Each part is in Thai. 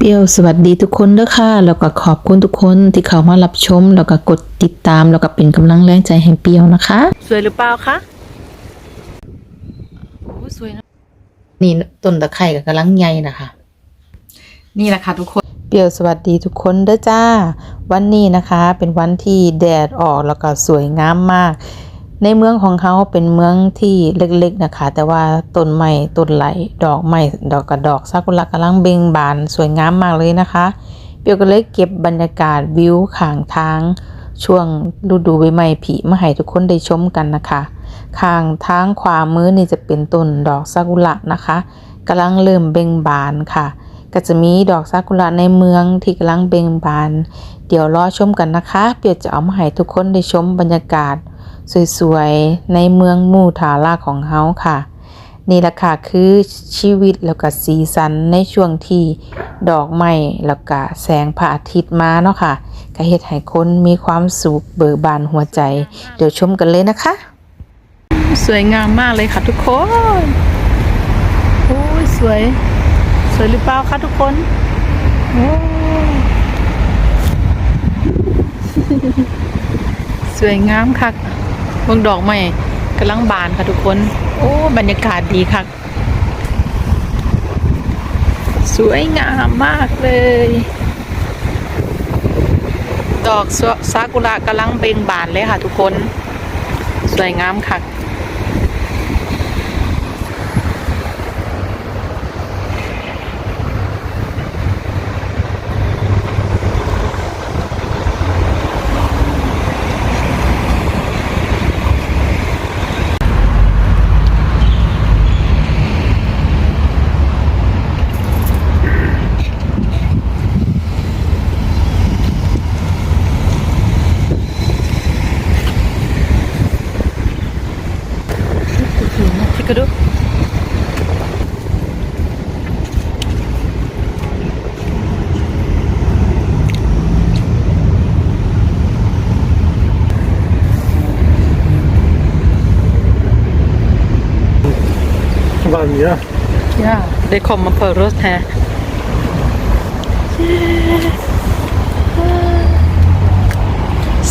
เปรี้ยวสวัสดีทุกคนเด้อค่ะแล้วก็ขอบคุณทุกคนที่เข้ามารับชม แล้วก็กดติดตาม แล้วก็เป็นกำลังแรงใจให้เปรี้ยวนะคะ สวยหรือเปล่าคะโอ้สวยนะนี่ต้นตะไคร่ก็กำลังใหญ่นะคะ นี่แหละค่ะทุกคน เปรี้ยวสวัสดีทุกคนเด้อจ้า วันนี้นะคะ เป็นวันที่แดดออกแล้วก็สวยงามมาก ในเมืองของเขาเป็นเมืองที่เล็กๆนะคะ แต่ว่าต้นไม้ต้นไหลดอกไม้ดอกกระดอกซากุระกำลังเบ่งบานสวยงามมากเลยนะคะเปียวก็เลยเก็บบรรยากาศวิวข้างทาง ช่วงฤดูใบไม้ผลิมาให้ทุกคนได้ชมกันนะคะข้างทางขวามือนี่จะเป็นต้นดอกซากุระนะคะกำลังเริ่มเบ่งบานค่ะ ก็จะมีดอกซากุระในเมืองที่กำลังเบ่งบาน เดี๋ยวรอชมกันนะคะ เปียวจะเอามาให้ทุกคนได้ชมบรรยากาศ สวยๆ ในเมืองมูทาราของเฮาค่ะ นี่แหละค่ะคือชีวิตแล้วก็สีสันในช่วงที่ดอกไม้แล้วก็แสงพระอาทิตย์มาเนาะค่ะก็เฮ็ดให้คนมีความสุขเบิกบานหัวใจ เดี๋ยวชมกันเลยนะคะ สวยงามมากเลยค่ะทุกคนโอ้ยสวย สวยหรือเปล่าคะทุกคนโอ้สวยงามค่ะ วงดอกไม้กำลังบานค่ะทุกคน โอ้ บรรยากาศดีค่ะ สวยงามมากเลย ดอกซากุระกำลังเบ่งบานเลยค่ะทุกคน สวยงามค่ะ Fica do. Varje. Ja, det kommer på röst här. Yeah.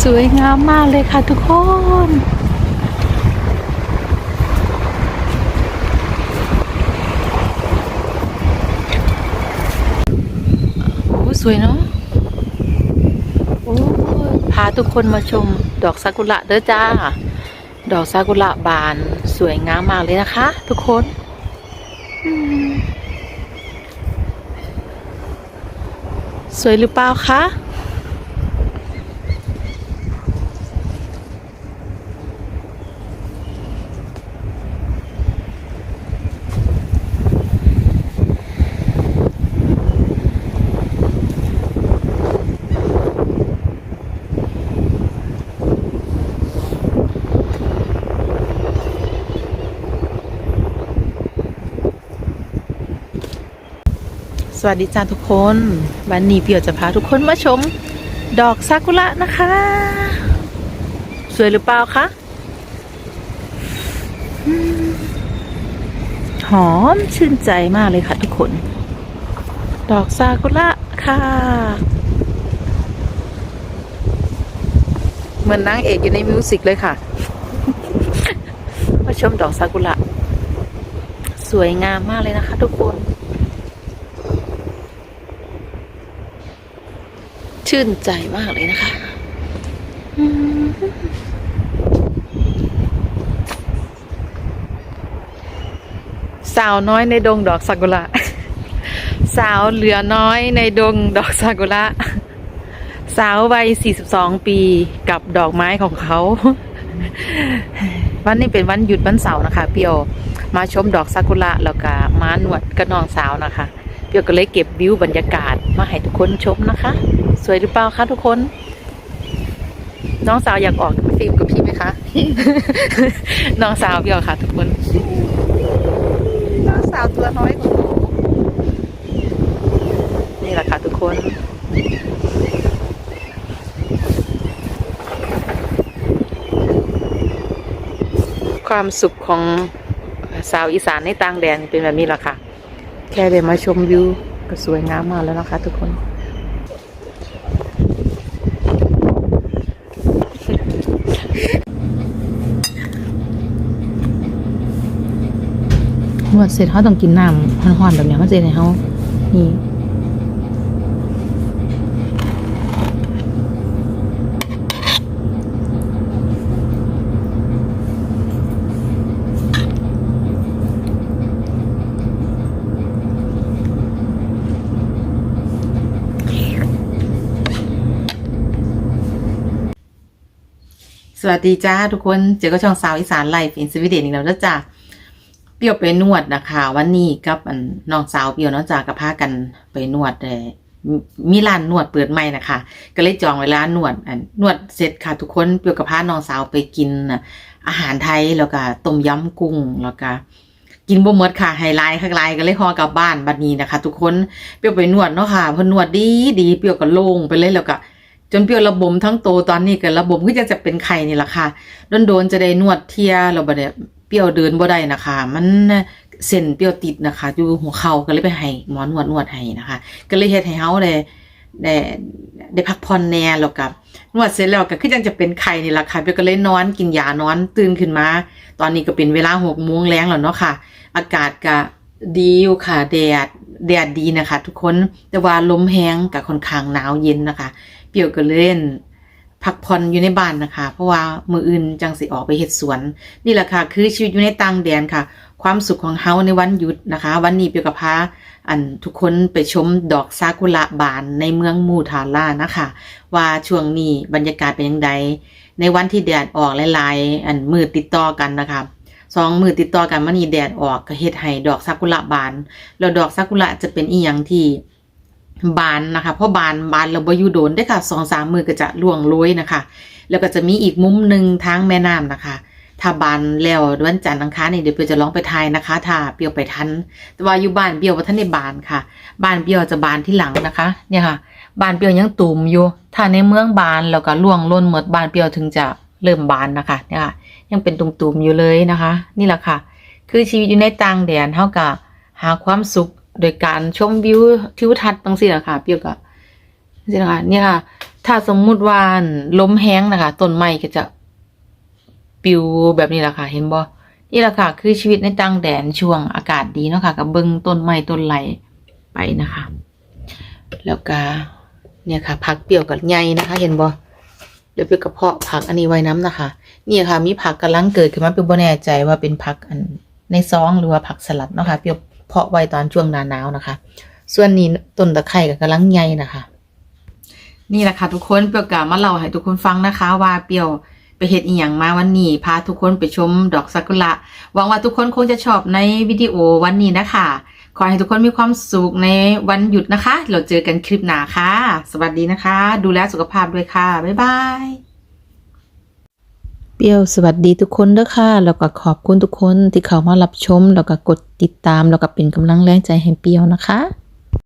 สวยงามมากเลยค่ะทุกคน โอ้ส วยเนาะพาทุกคนมาชมดอกซากุระเด้อจ้า ดอกซากุระบานสวยงามมากเลยนะคะ ทุกคนสวยหรือเปล่าคะ สวัสดีจ้าทุกคน วันนี้เปียวจะพาทุกคนมาชม ดอกซากุระนะคะ สวยหรือเปล่าคะหอมชื่นใจมากเลยค่ะทุกคน ดอกซากุระค่ะ เหมือนนางเอกอยู่ในมิวสิกเลยค่ะ มาชมดอกซากุระสวยงามมากเลยนะคะทุกคน ชื่นใจมากเลยนะคะสาวน้อยในดงดอกซากุระสาวเหลือน้อยในดงดอกซากุระสาววัย 42 ปีกับดอกไม้ของเขา วันนี้เป็นวันหยุดวันเสาร์นะคะเปียวมาชมดอกซากุระแล้วก็มาหนวดกระนองสาวนะคะ เปียวก็เลยเก็บวิวบรรยากาศมาให้ทุกคนชมนะคะ สวยหรือเปล่าคะทุกคน น้องสาวอยากออกฟิล์มกับพี่ไหมคะ น้องสาวเปียวค่ะ ทุกคน น้องสาวตัวน้อยของหนูนี่แหละค่ะทุกคนความสุขของสาวอีสานในต่างแดนเป็นแบบนี้แหละค่ะ แค่ได้มาชมวิวก็สวยงามมากแล้วนะคะทุกคน นวดเสร็จเขาต้องกินน้ำห้อนๆแบบเนี้ยมันจะในเขานี่ สวัสดีจ้าทุกคน เจอก็ช่องสาวอีสานไลฟ์อินสวีเดนอีกแล้วนะจ้าเปียวไปนวดนะคะวันนี้กับอันน้องสาวเปียวเนาะจ้ากับพากันไปนวดแต่มีร้านนวดเปิดใหม่นะคะ ก็เลยจองไว้ร้านวดอันนวดเสร็จค่ะทุกคนเปียวกับพาน้องสาวไปกินอาหารไทยแล้วก็ต้มยำกุ้งแล้วก็กินบ่หมดค่ะไฮไลท์ข้างไลน์ก็เลยห่อกลับบ้านบัดนี้นะคะ ทุกคนเปียวไปนวดเนาะค่ะเพอนวดดีดีเปียวก็โล่งไปเลยแล้วก็ จนเปรี้ยวระบมทั้งโตตอนนี้ก็ระบมก็จะจะเป็นไข่นี่แหละค่ะโดนๆจะได้นวดเทียเราบ่ได้เปรี้ยวเดินบ่ได้นะคะ มันเส้นเปรี้ยวติดนะคะ อยู่หัวเข่าก็เลยไปให้หมอนวดนวดให้นะคะ ก็เลยเฮ็ดให้เฮาได้ได้ได้พักผ่อนแน่แล้วกับนวดเสร็จแล้วก็คือจังจะเป็นไข้นี่แหละค่ะเปรี้ยวก็เลยนอนกินยานอนตื่นขึ้นมา ตอนนี้ก็เป็นเวลา6โมงแล้งแล้วเนาะค่ะ อากาศก็ดีอยู่ค่ะแดดแดดดีนะคะ ทุกคนแต่ว่าลมแห้งกับค่อนข้างหนาวเย็นนะคะ เปียวก็เล่นพักผ่อนอยู่ในบ้านนะคะ เพราะว่ามืออื่นจังสิออกไปเฮ็ดสวน นี่แหละค่ะ คือชีวิตอยู่ในต่างแดนค่ะ ความสุขของเฮาในวันหยุดนะคะ วันนี้เปียวกับพาอันทุกคนไปชมดอกซากุระบานในเมืองมูทาร่านะคะ ว่าช่วงนี้บรรยากาศเป็นยังไงในวันที่แดดออกหลายๆ อันมือติดต่อกันนะคะสองมือติดต่อกันมันนี่แดดออกก็เฮ็ดให้ดอกซากุระบาน แล้วดอกซากุระจะเป็นอีหยังที่ บานนะคะเพราะบานบานเราบอยู่โดนได้ค่ะสองสามมือก็จะล่วงโรยนะคะ แล้วก็จะมีอีกมุมหนึ่งทางแม่น้ำนะคะถ้าบานแล้ววันจันทร์อังคารนี่ยเดี๋ยวเปียวจะลองไปทายนะคะ ถ้าเปียวไปทัน แต่ว่าอยู่บ้านเปียวว่าท่านในบานค่ะ บ้านเปียวจะบานที่หลังนะคะ เนี่ยค่ะ บานเปียวยังตุ่มอยู่ ถ้าในเมืองบานแล้วก็ล่วงล้นหมดบานเปียวถึงจะเริ่มบานนะคะ เนี่ยค่ะ ยังเป็นตุ่มๆอยู่เลยนะคะ นี่แหละค่ะ คือชีวิตอยู่ในต่างแดนเท่ากับหาความสุข โดยการชมวิวทิวทัศน์บางสิ่งนะคะเปียบกับนี่นะคะเนี่ยค่ะ ถ้าสมมุติว่าลมแห้งนะคะต้นไม้ก็จะปิวแบบนี้แหละค่ะ เห็นบ่นี่แหละค่ะ คือชีวิตในต่างแดนช่วงอากาศดีเนาะค่ะกับเบิงต้นไม้ต้นไหลไปนะคะ แล้วก็เนี่ยค่ะ ผักเปรี้ยวกับใหญ่นะคะ เห็นบ่เดี๋ยวเปรี้ยวกระเพาะผักอันนี้ไว้น้ำนะคะนี่ค่ะ มีผักกำลังเกิดขึ้นมาเปรี้ยวบ่แน่ใจว่าเป็นผักอันในซองหรือว่าผักสลัดเนาะค่ะเปรี้ยว เพาะไว้ตอนช่วงหน้าหนาวนะคะ ส่วนนี้ต้นตะไคร้ก็กำลังใหญ่นะคะ นี่แหละค่ะทุกคนเปรียวกะมาเล่าให้ทุกคนฟังนะคะ ว่าเปรียวไปเฮ็ดอีหยังมาวันนี้พาทุกคนไปชมดอกซากุระหวังว่าทุกคนคงจะชอบในวิดีโอวันนี้นะคะ ขอให้ทุกคนมีความสุขในวันหยุดนะคะ เราเจอกันคลิปหน้าค่ะ สวัสดีนะคะ ดูแลสุขภาพด้วยค่ะ บ๊ายบาย เปรี้ยวสวัสดีทุกคนเด้อค่ะแล้วก็ขอบคุณทุกคนที่เข้ามารับชม แล้วก็กดติดตาม แล้วก็เป็นกำลังแรงใจให้เปรี้ยวนะคะ